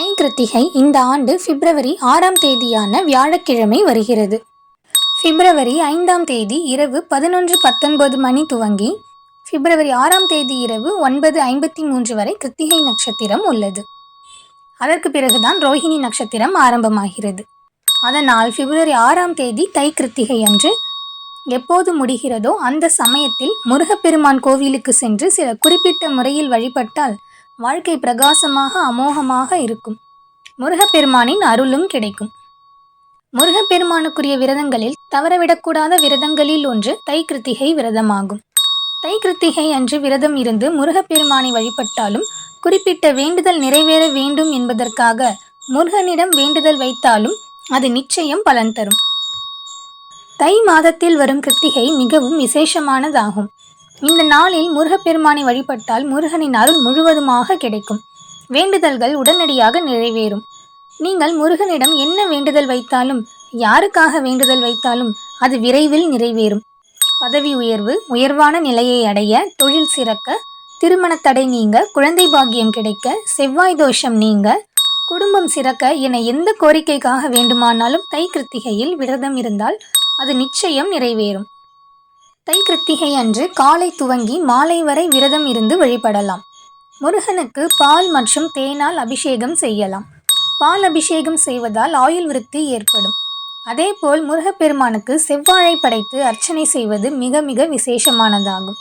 தை கிருத்திகை இந்த ஆண்டு பிப்ரவரி ஆறாம் தேதியான வியாழக்கிழமை வருகிறது. பிப்ரவரி ஐந்தாம் தேதி இரவு பதினொன்று பத்தொன்பது மணி துவங்கி பிப்ரவரி ஆறாம் தேதி இரவு ஒன்பது ஐம்பத்தி மூன்று வரை கிருத்திகை நட்சத்திரம் உள்ளது. அதற்கு பிறகுதான் ரோஹிணி நட்சத்திரம் ஆரம்பமாகிறது. அதனால் பிப்ரவரி ஆறாம் தேதி தை கிருத்திகை அன்று எப்போது முடிகிறதோ அந்த சமயத்தில் முருகப்பெருமான் கோவிலுக்கு சென்று சில குறிப்பிட்ட முறையில் வழிபட்டால் வாழ்க்கை பிரகாசமாக அமோகமாக இருக்கும். முருகப்பெருமானின் அருளும் கிடைக்கும். முருகப்பெருமானுக்குரிய விரதங்களில் தவறவிடக்கூடாத விரதங்களில் ஒன்று தை கிருத்திகை விரதமாகும். தை கிருத்திகை அன்று விரதம் இருந்து முருகப்பெருமானை வழிபட்டாலும் குறிப்பிட்ட வேண்டுதல் நிறைவேற வேண்டும் என்பதற்காக முருகனிடம் வேண்டுதல் வைத்தாலும் அது நிச்சயம் பலன் தரும். தை மாதத்தில் வரும் கிருத்திகை மிகவும் விசேஷமானதாகும். இந்த நாளில் முருகப்பெருமானை வழிபட்டால் முருகனின் அருள் முழுவதுமாக கிடைக்கும். வேண்டுதல்கள் உடனடியாக நிறைவேறும். நீங்கள் முருகனிடம் என்ன வேண்டுதல் வைத்தாலும் யாருக்காக வேண்டுதல் வைத்தாலும் அது விரைவில் நிறைவேறும். பதவி உயர்வு உயர்வான நிலையை அடைய தொழில் சிறக்க திருமண தடை நீங்க குழந்தை பாக்கியம் கிடைக்க செவ்வாய் தோஷம் நீங்க குடும்பம் சிறக்க என எந்த கோரிக்கைக்காக வேண்டுமானாலும் தை கிருத்திகையில் விரதம் இருந்தால் அது நிச்சயம் நிறைவேறும். தை கிருத்திகை அன்று காலை துவங்கி மாலை வரை விரதம் இருந்து வழிபடலாம். முருகனுக்கு பால் மற்றும் தேனால் அபிஷேகம் செய்யலாம். பால் அபிஷேகம் செய்வதால் ஆயுள் விருத்தி ஏற்படும். அதேபோல் முருகப்பெருமானுக்கு செவ்வாழை படைத்து அர்ச்சனை செய்வது மிக மிக விசேஷமானதாகும்.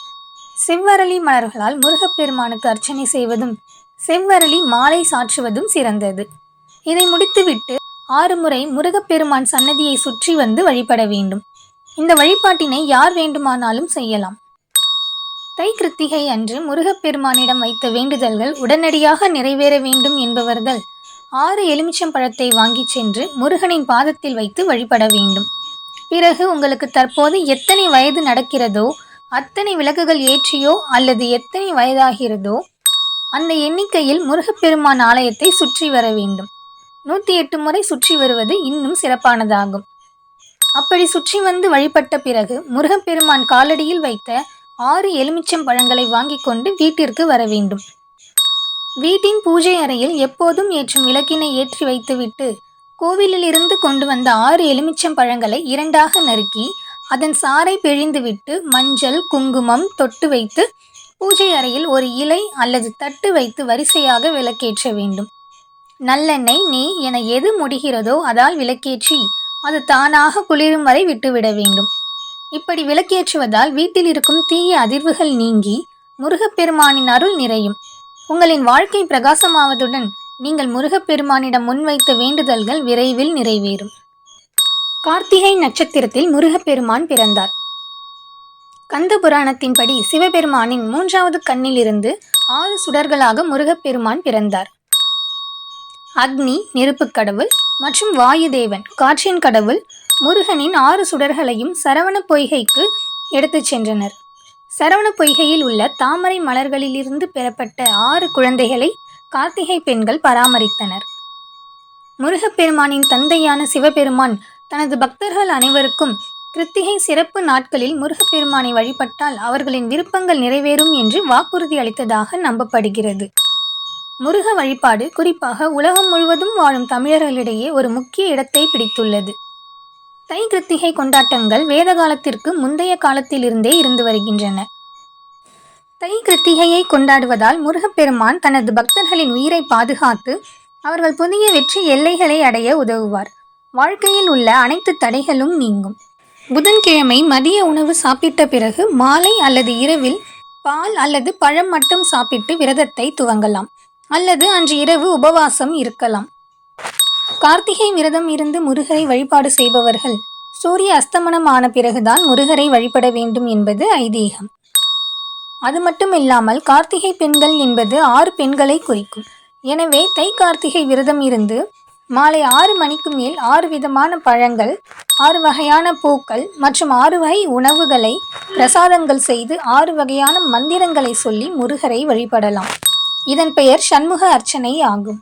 செவ்வரளி மலர்களால் முருகப்பெருமானுக்கு அர்ச்சனை செய்வதும் செவ்வரளி மாலை சாற்றுவதும் சிறந்தது. இதை முடித்துவிட்டு ஆறு முறை முருகப்பெருமான் சன்னதியை சுற்றி வந்து வழிபட வேண்டும். இந்த வழிபாட்டினை யார் வேண்டுமானாலும் செய்யலாம். தை கிருத்திகை அன்று முருகப்பெருமானிடம் வைத்த வேண்டுதல்கள் உடனடியாக நிறைவேற வேண்டும் என்பவர்கள் ஆறு எலுமிச்சம் பழத்தை வாங்கிச் சென்று முருகனின் பாதத்தில் வைத்து வழிபட வேண்டும். பிறகு உங்களுக்கு தற்போது எத்தனை வயது நடக்கிறதோ அத்தனை விளக்குகள் ஏற்றியோ அல்லது எத்தனை வயதாகிறதோ அந்த எண்ணிக்கையில் முருகப்பெருமான் ஆலயத்தை சுற்றி வர வேண்டும். நூற்றி எட்டு முறை சுற்றி வருவது இன்னும் சிறப்பானதாகும். அப்படி சுற்றி வந்து வழிபட்ட பிறகு முருகப்பெருமான் காலடியில் வைத்த ஆறு எலுமிச்சம் பழங்களை வாங்கி கொண்டு வீட்டிற்கு வர வேண்டும். வீட்டின் பூஜை அறையில் எப்போதும் ஏற்றும் விளக்கினை ஏற்றி வைத்துவிட்டு கோவிலிலிருந்து கொண்டு வந்த ஆறு எலுமிச்சம் பழங்களை இரண்டாக நறுக்கி அதன் சாறை பிழிந்துவிட்டு மஞ்சள் குங்குமம் தொட்டு வைத்து பூஜை அறையில் ஒரு இலை அல்லது தட்டு வைத்து வரிசையாக விளக்கேற்ற வேண்டும். நல்லெண்ணெய் நெய் என எது முடிகிறதோ அதால் விளக்கேற்றி அது தானாக குளிரும் வரை விட்டுவிட வேண்டும். இப்படி விளக்கேற்றுவதால் வீட்டில் இருக்கும் தீய அதிர்வுகள் நீங்கி முருகப்பெருமானின் அருள் நிறையும். உங்களின் வாழ்க்கை பிரகாசமாவதுடன் நீங்கள் முருகப்பெருமானிடம் முன்வைத்த வேண்டுதல்கள் விரைவில் நிறைவேறும். கார்த்திகை நட்சத்திரத்தில் முருகப்பெருமான் பிறந்தார். கந்த புராணத்தின்படி சிவபெருமானின் மூன்றாவது கண்ணிலிருந்து ஆறு சுடர்களாக முருகப்பெருமான் பிறந்தார். அக்னி நெருப்புக் கடவுள் மற்றும் வாயுதேவன் காற்றின் கடவுள் முருகனின் ஆறு சுடர்களையும் சரவண பொய்கைக்கு எடுத்துச் சென்றனர். சரவண பொய்கையில் உள்ள தாமரை மலர்களிலிருந்து பெறப்பட்ட ஆறு குழந்தைகளை கார்த்திகை பெண்கள் பராமரித்தனர். முருகப்பெருமானின் தந்தையான சிவபெருமான் தனது பக்தர்கள் அனைவருக்கும் கிருத்திகை சிறப்பு நாட்களில் முருகப்பெருமானை வழிபட்டால் அவர்களின் விருப்பங்கள் நிறைவேறும் என்று வாக்குறுதி அளித்ததாக நம்பப்படுகிறது. முருக வழிபாடு குறிப்பாக உலகம் முழுவதும் வாழும் தமிழர்களிடையே ஒரு முக்கிய இடத்தை பிடித்துள்ளது. தை கிருத்திகை கொண்டாட்டங்கள் வேத காலத்திற்கு முந்தைய காலத்திலிருந்தே இருந்து வருகின்றன. தை கிருத்திகையை கொண்டாடுவதால் முருகப்பெருமான் தனது பக்தர்களின் உயிரை பாதுகாத்து அவர்கள் புதிய வெற்றி எல்லைகளை அடைய உதவுவார். வாழ்க்கையில் உள்ள அனைத்து தடைகளும் நீங்கும். புதன்கிழமை மதிய உணவு சாப்பிட்ட பிறகு மாலை அல்லது இரவில் பால் அல்லது பழம் மட்டும் சாப்பிட்டு விரதத்தை துவங்கலாம். அல்லது அன்று இரவு உபவாசம் இருக்கலாம். கார்த்திகை விரதம் இருந்து முருகரை வழிபாடு செய்பவர்கள் சூரிய அஸ்தமனம் ஆன பிறகுதான் முருகரை வழிபட வேண்டும் என்பது ஐதீகம். அது மட்டும் இல்லாமல் கார்த்திகை பெண்கள் என்பது ஆறு பெண்களை குறிக்கும். எனவே தை கார்த்திகை விரதம் இருந்து மாலை ஆறு மணிக்கு மேல் ஆறு விதமான பழங்கள் ஆறு வகையான பூக்கள் மற்றும் ஆறு வகை உணவுகளை பிரசாதங்கள் செய்து ஆறு வகையான மந்திரங்களை சொல்லி முருகரை வழிபடலாம். இதன் பெயர் சண்முக அர்ச்சனை ஆகும்.